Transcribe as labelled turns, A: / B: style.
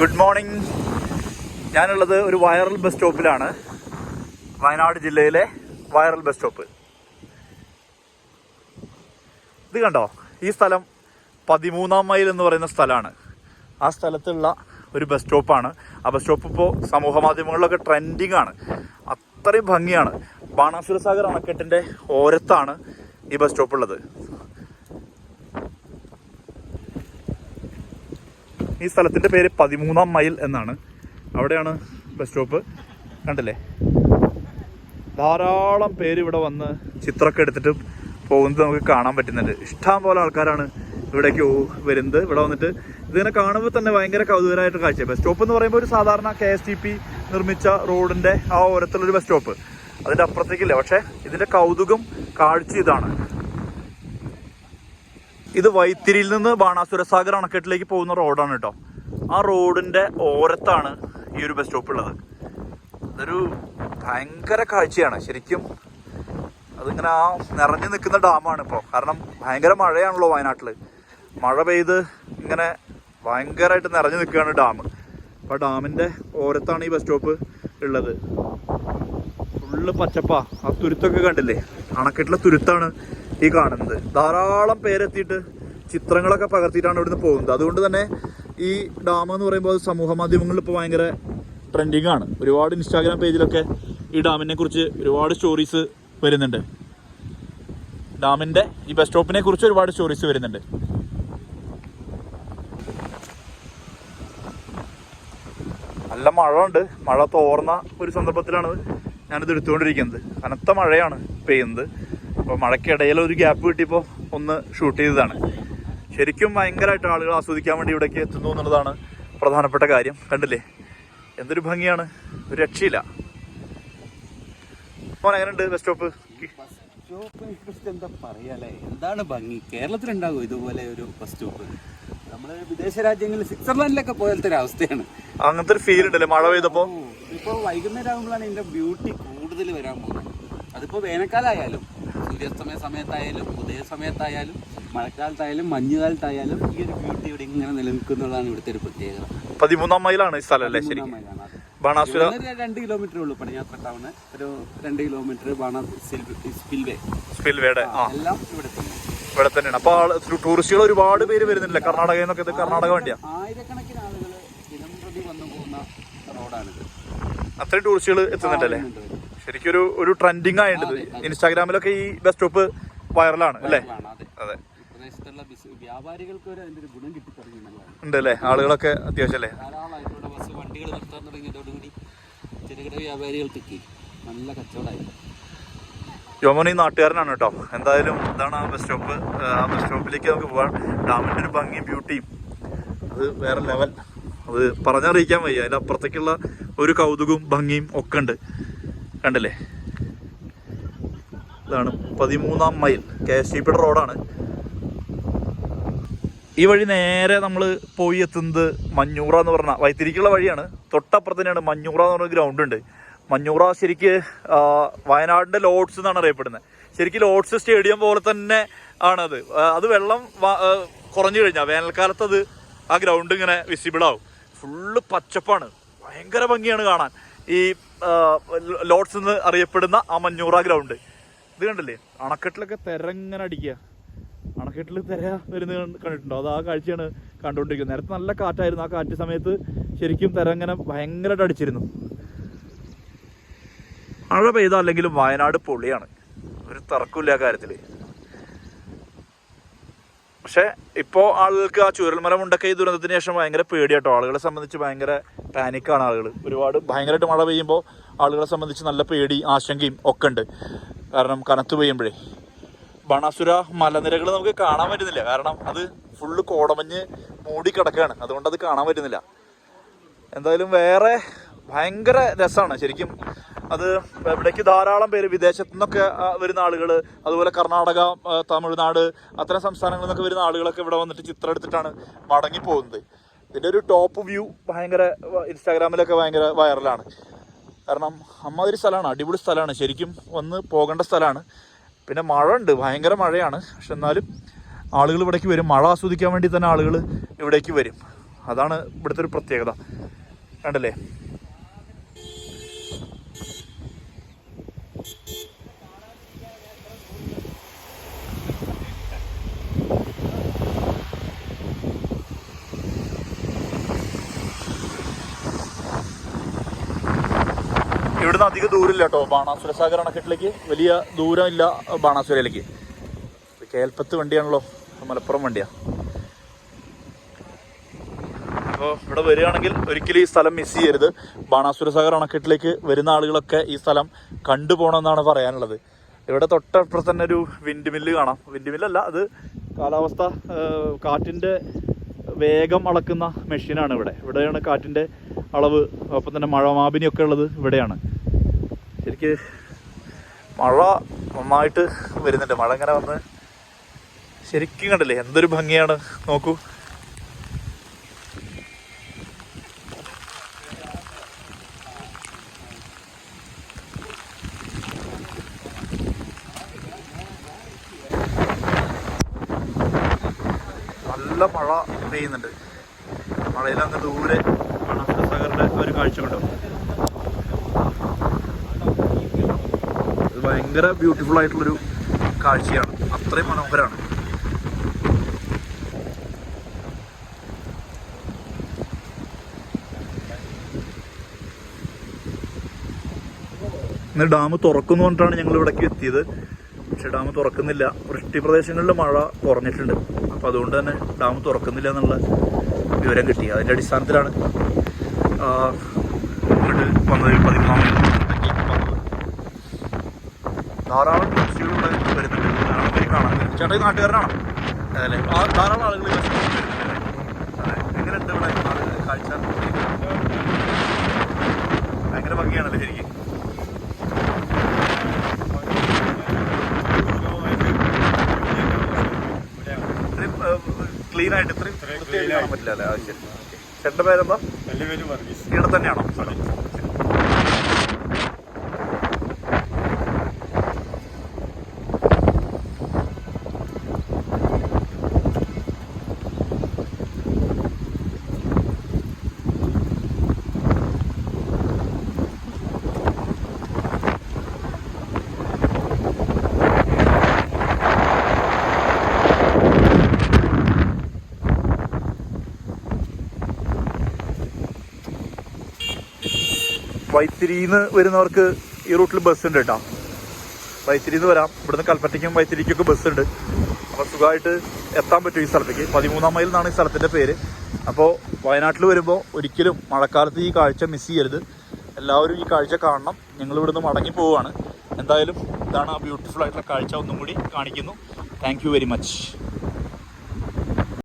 A: Good morning ഞാനുള്ളത് ഒരു viral bus സ്റ്റോപ്പിലാണ് Wayanad ജില്ലയിലെ വൈറൽ ബസ് സ്റ്റോപ്പ് ഇത് കണ്ടോ? ഈ സ്ഥലം പതിമൂന്നാം മൈൽ എന്ന് പറയുന്ന സ്ഥലമാണ്. ആ സ്ഥലത്തുള്ള ഒരു ബസ് സ്റ്റോപ്പാണ് ആ ബസ് സ്റ്റോപ്പ് ഇപ്പോൾ സമൂഹ മാധ്യമങ്ങളിലൊക്കെ ട്രെൻഡിങ് ആണ്. അത്രയും ഭംഗിയാണ്. ബാണാസുര സാഗർ അണക്കെട്ടിന്റെ ഓരത്താണ് ഈ ബസ് സ്റ്റോപ്പ് ഉള്ളത്. ഈ സ്ഥലത്തിന്റെ പേര് പതിമൂന്നാം മൈൽ എന്നാണ്. അവിടെയാണ് ബസ് സ്റ്റോപ്പ് കണ്ടില്ലേ? ധാരാളം പേര് ഇവിടെ വന്ന് ചിത്രമൊക്കെ എടുത്തിട്ട് പോകുന്നത് നമുക്ക് കാണാൻ പറ്റുന്നുണ്ട്. ഇഷ്ടം പോലെ ആൾക്കാരാണ് ഇവിടേക്ക് വരുന്നത്. ഇവിടെ വന്നിട്ട് ഇതിനെ കാണുമ്പോൾ തന്നെ ഭയങ്കര കൗതുകരമായിട്ട് കാഴ്ച ബസ് സ്റ്റോപ്പ് എന്ന് പറയുമ്പോൾ ഒരു സാധാരണ കെ എസ് ടി പി നിർമ്മിച്ച റോഡിന്റെ ആ ഓരത്തുള്ളൊരു ബസ് സ്റ്റോപ്പ് അതിന്റെ അപ്പുറത്തേക്കില്ല? പക്ഷേ ഇതിന്റെ കൗതുകം കാഴ്ച ഇതാണ്. ഇത് വൈത്തിരിയിൽ നിന്ന് ബാണാസുര സാഗർ അണക്കെട്ടിലേക്ക് പോകുന്ന റോഡാണ് കേട്ടോ. ആ റോഡിന്റെ ഓരത്താണ് ഈ ഒരു ബസ് സ്റ്റോപ്പ് ഉള്ളത്. അതൊരു ഭയങ്കര കാഴ്ചയാണ്. ശരിക്കും അതിങ്ങനെ ആ നിറഞ്ഞു നിൽക്കുന്ന ഡാമാണ് ഇപ്പോൾ കാരണം ഭയങ്കര മഴയാണല്ലോ വയനാട്ടിൽ മഴ പെയ്ത് ഇങ്ങനെ ഭയങ്കരമായിട്ട് നിറഞ്ഞു നിൽക്കുകയാണ് ഡാം. അപ്പോൾ ഡാമിന്റെ ഓരത്താണ് ഈ ബസ് സ്റ്റോപ്പ് ഉള്ളത്. ഫുള്ള് പച്ചപ്പാ. ആ തുരുത്തൊക്കെ കണ്ടില്ലേ? അണക്കെട്ടിലെ തുരുത്താണ് ഈ കാണുന്നത്. ധാരാളം പേരെത്തിയിട്ട് ചിത്രങ്ങളൊക്കെ പകർത്തിയിട്ടാണ് ഇവിടുന്ന് പോകുന്നത്. അതുകൊണ്ട് തന്നെ ഈ ഡാം എന്ന് പറയുമ്പോൾ അത് സമൂഹ മാധ്യമങ്ങളിൽ ഇപ്പോൾ ഭയങ്കര ട്രെൻഡിങ് ആണ്. ഒരുപാട് ഇൻസ്റ്റാഗ്രാം പേജിലൊക്കെ ഈ ഡാമിനെ കുറിച്ച് ഒരുപാട് സ്റ്റോറീസ് വരുന്നുണ്ട്. ഡാമിന്റെ ഈ ബസ് സ്റ്റോപ്പിനെ കുറിച്ച് ഒരുപാട് സ്റ്റോറീസ് വരുന്നുണ്ട്. നല്ല മഴ ഉണ്ട് മഴ തോർന്ന ഒരു സന്ദർഭത്തിലാണ് ഞാനിത് എടുത്തുകൊണ്ടിരിക്കുന്നത്. കനത്ത മഴയാണ് പെയ്യുന്നത്. അപ്പോൾ മഴയ്ക്കിടയിൽ ഒരു ഗ്യാപ്പ് കിട്ടിയപ്പോൾ ഒന്ന് ഷൂട്ട് ചെയ്തതാണ്. ശരിക്കും ഭയങ്കരമായിട്ട് ആളുകൾ ആസ്വദിക്കാൻ വേണ്ടി ഇവിടേക്ക് എത്തുന്നു എന്നുള്ളതാണ് പ്രധാനപ്പെട്ട കാര്യം. കണ്ടില്ലേ? എന്തൊരു ഭംഗിയാണ്. ഒരു രക്ഷയില്ല. മോൻ എങ്ങനെയുണ്ട്? ബസ് സ്റ്റോപ്പ്
B: എന്താ പറയാല്ലേ എന്താണ് ഭംഗി? കേരളത്തിലുണ്ടാകും ഇതുപോലെ ഒരു ബസ് സ്റ്റോപ്പ് നമ്മൾ വിദേശ രാജ്യങ്ങളിൽ സ്വിറ്റ്സർലാൻഡിലൊക്കെ പോലത്തെ ഒരു അവസ്ഥയാണ്.
A: അങ്ങനത്തെ ഒരു ഫീൽ ഉണ്ടല്ലേ? മഴ പെയ്തപ്പോ?
B: ഇപ്പൊ വൈകുന്നേരം ആകുമ്പോഴാണ് ഇതിന്റെ ബ്യൂട്ടി കൂടുതൽ വരാൻ പോകുന്നത്. അതിപ്പോൾ വേനൽക്കാലമായാലും സൂര്യാസ്തമയ സമയത്തായാലും ഉദയ സമയത്തായാലും മഴക്കാലത്തായാലും മഞ്ഞുകാലത്തായാലും ഈ ഒരു ബ്യൂട്ടി ഇവിടെ ഇങ്ങനെ നിലനിൽക്കുന്നതാണ് ഇവിടുത്തെ ഒരു പ്രത്യേകത.
A: പതിമൂന്നാം മൈലാണ് ഈ സ്ഥലം അല്ലേ? ശരി. ബാണാസുര
B: രണ്ട് കിലോമീറ്റർ ഉള്ളൂ പടിഞ്ഞാത്ര ടൗണ് ഒരു രണ്ട് കിലോമീറ്റർ ബാണ സ്പിൽവേ
A: സ്പിൽവേയുടെ
B: എല്ലാം ഇവിടെ തന്നെ.
A: ഇവിടെ തന്നെയാണ്. അപ്പൊ ടൂറിസ്റ്റുകൾ ഒരുപാട് പേര് വരുന്നില്ല കർണാടകയിൽ നിന്നൊക്കെ ഇത് കർണാടക
B: ആയിരക്കണക്കിന് ആളുകൾ ദിനം പ്രതി വന്നു പോകുന്ന റോഡാണിത്.
A: അത്രയും ടൂറിസ്റ്റുകൾ എത്തുന്നുണ്ടല്ലേ? ശരിക്കും ഒരു ഒരു ട്രെൻഡിങ് ആയിട്ട് ഇൻസ്റ്റാഗ്രാമിലൊക്കെ ഈ ബസ് സ്റ്റോപ്പ് വൈറലാണ് അല്ലേ?
B: അതെ. പ്രദേശത്തുള്ള വ്യാപാരികൾക്ക് ഒരു അതിന്റെ ഒരു ഗുണം കിട്ടിത്തുടങ്ങിയിട്ടുള്ളതാണ്
A: ഉണ്ട് അല്ലേ ആളുകളൊക്കെ അത്യാവശ്യം അല്ലേ?
B: ധാരാളമായിട്ട് ഇവിടെ ബസ് വണ്ടികൾ നിർത്താൻ തുടങ്ങിയതോടുകൂടി ചെറുകിട വ്യാപാരികൾക്കൊക്കെ നല്ല കച്ചവടമായി.
A: നാട്ടുകാരനാണ് കേട്ടോ. എന്തായാലും ഇതാണ് ആ ബസ് സ്റ്റോപ്പ് ആ ബസ് സ്റ്റോപ്പിലേക്ക് നമുക്ക് പോകാം. ഡാമിന്റെ ഒരു ഭംഗിയും ബ്യൂട്ടിയും അത് വേറെ ലെവൽ അത് പറഞ്ഞറിയിക്കാൻ വയ്യ. അതിന്റെ അപ്പുറത്തേക്കുള്ള ഒരു കൗതുകവും ഭംഗിയും ഒക്കെ ഉണ്ട്. കണ്ടില്ലേ? ഇതാണ് പതിമൂന്നാം മൈൽ കെ എസ് ടി റോഡാണ്. ഈ വഴി നേരെ നമ്മൾ പോയി എത്തുന്നത് മഞ്ഞൂറ എന്ന് പറഞ്ഞ വൈത്തിരിക്കുള്ള വഴിയാണ്. തൊട്ടപ്പുറത്ത് തന്നെയാണ് മഞ്ഞൂറ എന്ന് പറഞ്ഞ ഗ്രൗണ്ട് ഉണ്ട്. മഞ്ഞൂറ ശരിക്ക് വയനാടിന്റെ ലോഡ്സ് എന്നാണ് അറിയപ്പെടുന്നത്. ശരിക്കും ലോഡ്സ് സ്റ്റേഡിയം പോലെ തന്നെ ആണത്. അത് വെള്ളം കുറഞ്ഞു കഴിഞ്ഞാൽ വേനൽക്കാലത്ത് അത് ആ ഗ്രൗണ്ട് ഇങ്ങനെ വിസിബിൾ ആവും. ഫുള്ള് പച്ചപ്പാണ്. ഭയങ്കര ഭംഗിയാണ് കാണാൻ. ഈ ലോഡ്സ് എന്ന് അറിയപ്പെടുന്ന ആ മഞ്ഞൂറ ഗ്രൗണ്ട്. ഇത് കണ്ടല്ലേ? അണക്കെട്ടിലൊക്കെ തിരങ്ങനെ അടിക്കുക. അണക്കെട്ടിൽ തിര വരുന്നത് കണ്ട്- കണ്ടിട്ടുണ്ടോ? അത് ആ കാഴ്ചയാണ് കണ്ടുകൊണ്ടിരിക്കുന്നത്. നേരത്തെ നല്ല കാറ്റായിരുന്നു. ആ കാറ്റ് സമയത്ത് ശരിക്കും തിര ഇങ്ങനെ ഭയങ്കരമായിട്ട് അടിച്ചിരുന്നു. മഴ പെയ്ത അല്ലെങ്കിലും വയനാട് പൊളിയാണ്. ഒരു തർക്കമില്ല ആ പക്ഷെ ഇപ്പോൾ ആളുകൾക്ക് ആ ചുരൽമല മുണ്ടക്കൈ ദുരന്തത്തിന് ശേഷം ഭയങ്കര പേടിയാട്ടോ. ആളുകളെ സംബന്ധിച്ച് ഭയങ്കര പാനിക്കാണ് ആളുകൾ ഒരുപാട് ഭയങ്കരമായിട്ട് മഴ പെയ്യുമ്പോൾ ആളുകളെ സംബന്ധിച്ച് നല്ല പേടി ആശങ്കയും ഒക്കെ ഉണ്ട്. കാരണം കനത്ത് പെയ്യുമ്പോഴേ. ബണാസുര മലനിരകൾ നമുക്ക് കാണാൻ പറ്റുന്നില്ല. കാരണം അത് ഫുള്ള് കോടമഞ്ഞ് മൂടി കിടക്കുകയാണ് അതുകൊണ്ട് അത് കാണാൻ പറ്റുന്നില്ല. എന്തായാലും വേറെ ഭയങ്കര രസമാണ് ശരിക്കും അത് ഇവിടേക്ക് ധാരാളം പേര് വിദേശത്തു നിന്നൊക്കെ വരുന്ന ആളുകൾ അതുപോലെ കർണാടക തമിഴ്നാട് അത്തരം സംസ്ഥാനങ്ങളിൽ നിന്നൊക്കെ വരുന്ന ആളുകളൊക്കെ ഇവിടെ വന്നിട്ട് ചിത്രം എടുത്തിട്ടാണ് മടങ്ങി പോകുന്നത് ഇതിന്റെ ഒരു ടോപ്പ് വ്യൂ ഭയങ്കര ഇൻസ്റ്റാഗ്രാമിലൊക്കെ ഭയങ്കര വൈറലാണ് കാരണം അമ്മാതിരി സ്ഥലമാണ് അടിപൊളി സ്ഥലമാണ്. ശരിക്കും വന്ന് പോകേണ്ട സ്ഥലമാണ്. പിന്നെ മഴ ഉണ്ട് ഭയങ്കര മഴയാണ്. പക്ഷെ എന്നാലും ആളുകൾ ഇവിടേക്ക് വരും. മഴ ആസ്വദിക്കാൻ വേണ്ടി തന്നെ ആളുകൾ ഇവിടേക്ക് വരും. അതാണ് ഇവിടുത്തെ ഒരു പ്രത്യേകത. കണ്ടല്ലേ? അധിക ദൂരമില്ല കേട്ടോ. ബാണാസുര സാഗർ അണക്കെട്ടിലേക്ക് വലിയ ദൂരമില്ല ബാണാസുരയിലേക്ക്. കേൽപ്പത്ത് വണ്ടിയാണല്ലോ. മലപ്പുറം വണ്ടിയാ. അപ്പോൾ ഇവിടെ വരികയാണെങ്കിൽ ഒരിക്കലും ഈ സ്ഥലം മിസ് ചെയ്യരുത്. ബാണാസുര സാഗർ അണക്കെട്ടിലേക്ക് വരുന്ന ആളുകളൊക്കെ ഈ സ്ഥലം കണ്ടുപോകണമെന്നാണ് പറയാനുള്ളത്. ഇവിടെ തൊട്ടപ്പുറത്ത് തന്നെ ഒരു വിൻഡ് മില്ല് കാണാം. വിൻഡ് മില്ലല്ല അത് കാലാവസ്ഥ കാറ്റിന്റെ വേഗം അളക്കുന്ന മെഷീനാണ് ഇവിടെ. ഇവിടെയാണ് കാറ്റിന്റെ അളവ്. ഒപ്പം തന്നെ മഴ മാപിനിയൊക്കെ ഉള്ളത് ഇവിടെയാണ്. ശരിക്ക് മഴ നന്നായിട്ട് വരുന്നുണ്ട്. മഴ ഇങ്ങനെ വന്ന് ശരിക്കും കണ്ടില്ലേ? എന്തൊരു ഭംഗിയാണ്. നോക്കൂ. നല്ല മഴ പെയ്യുന്നുണ്ട്. മഴയിൽ ദൂരെ മണാസുര സാഗറിന്റെ ഒരു കാഴ്ച കണ്ടോ. ഭയങ്കര ബ്യൂട്ടിഫുൾ ആയിട്ടുള്ളൊരു കാഴ്ചയാണ്. അത്രയും മനോഹരമാണ് ഇന്ന് ഡാം തുറക്കുന്നു പറഞ്ഞിട്ടാണ് ഞങ്ങൾ ഇവിടേക്ക് എത്തിയത്. പക്ഷെ ഡാം തുറക്കുന്നില്ല. വൃഷ്ടി പ്രദേശങ്ങളിൽ മഴ കുറഞ്ഞിട്ടുണ്ട്. അപ്പോൾ അതുകൊണ്ട് തന്നെ ഡാം തുറക്കുന്നില്ല എന്നുള്ള വിവരം കിട്ടി. അതിന്റെ അടിസ്ഥാനത്തിലാണ് വന്നത് പതിമൂന്നാം ധാരാളം ടൂറിസ്റ്റുകൾ ഇവിടെ വരുന്നുണ്ട്. ധാരാളം പേര് കാണാൻ ചേട്ടൻ ചേട്ടാ ഈ നാട്ടുകാരനാണോ? അതല്ലേ ആ ധാരാളം ആളുകൾ വരുന്നുണ്ട്. എങ്ങനെയുണ്ട് ഇവിടെ കാഴ്ച? ഭയങ്കര ഭംഗിയാണല്ലേ ശരിക്കും? ക്ലീൻ ആയിട്ട് ഇത്രയും വൃത്തിയായിട്ട് കാണാൻ പറ്റില്ല അല്ലേ? ആവശ്യം ചേട്ടന്റെ പേരെന്താ? ഇവിടെ തന്നെയാണോ? വൈത്തിരിന്ന് വരുന്നവർക്ക് ഈ റൂട്ടിൽ ബസ് ഉണ്ട് കേട്ടോ. വൈത്തിരിന്ന് വരാം. ഇവിടുന്ന് കൽപ്പറ്റയ്ക്കും വൈത്തിരിക്കൊക്കെ ബസ് ഉണ്ട് അപ്പോൾ സുഖമായിട്ട് എത്താൻ പറ്റും ഈ സ്ഥലത്തേക്ക്. പതിമൂന്നാം മൈൽ എന്നാണ് ഈ സ്ഥലത്തിന്റെ പേര്. അപ്പോൾ വയനാട്ടിൽ വരുമ്പോൾ ഒരിക്കലും മഴക്കാലത്ത് ഈ കാഴ്ച മിസ് ചെയ്യരുത്. എല്ലാവരും ഈ കാഴ്ച കാണണം. ഞങ്ങൾ ഇവിടുന്ന് മടങ്ങി പോവുകയാണ്. എന്തായാലും ഇതാണ് ആ ബ്യൂട്ടിഫുൾ ആയിട്ടുള്ള കാഴ്ച ഒന്നും കൂടി കാണിക്കുന്നു. Thank very much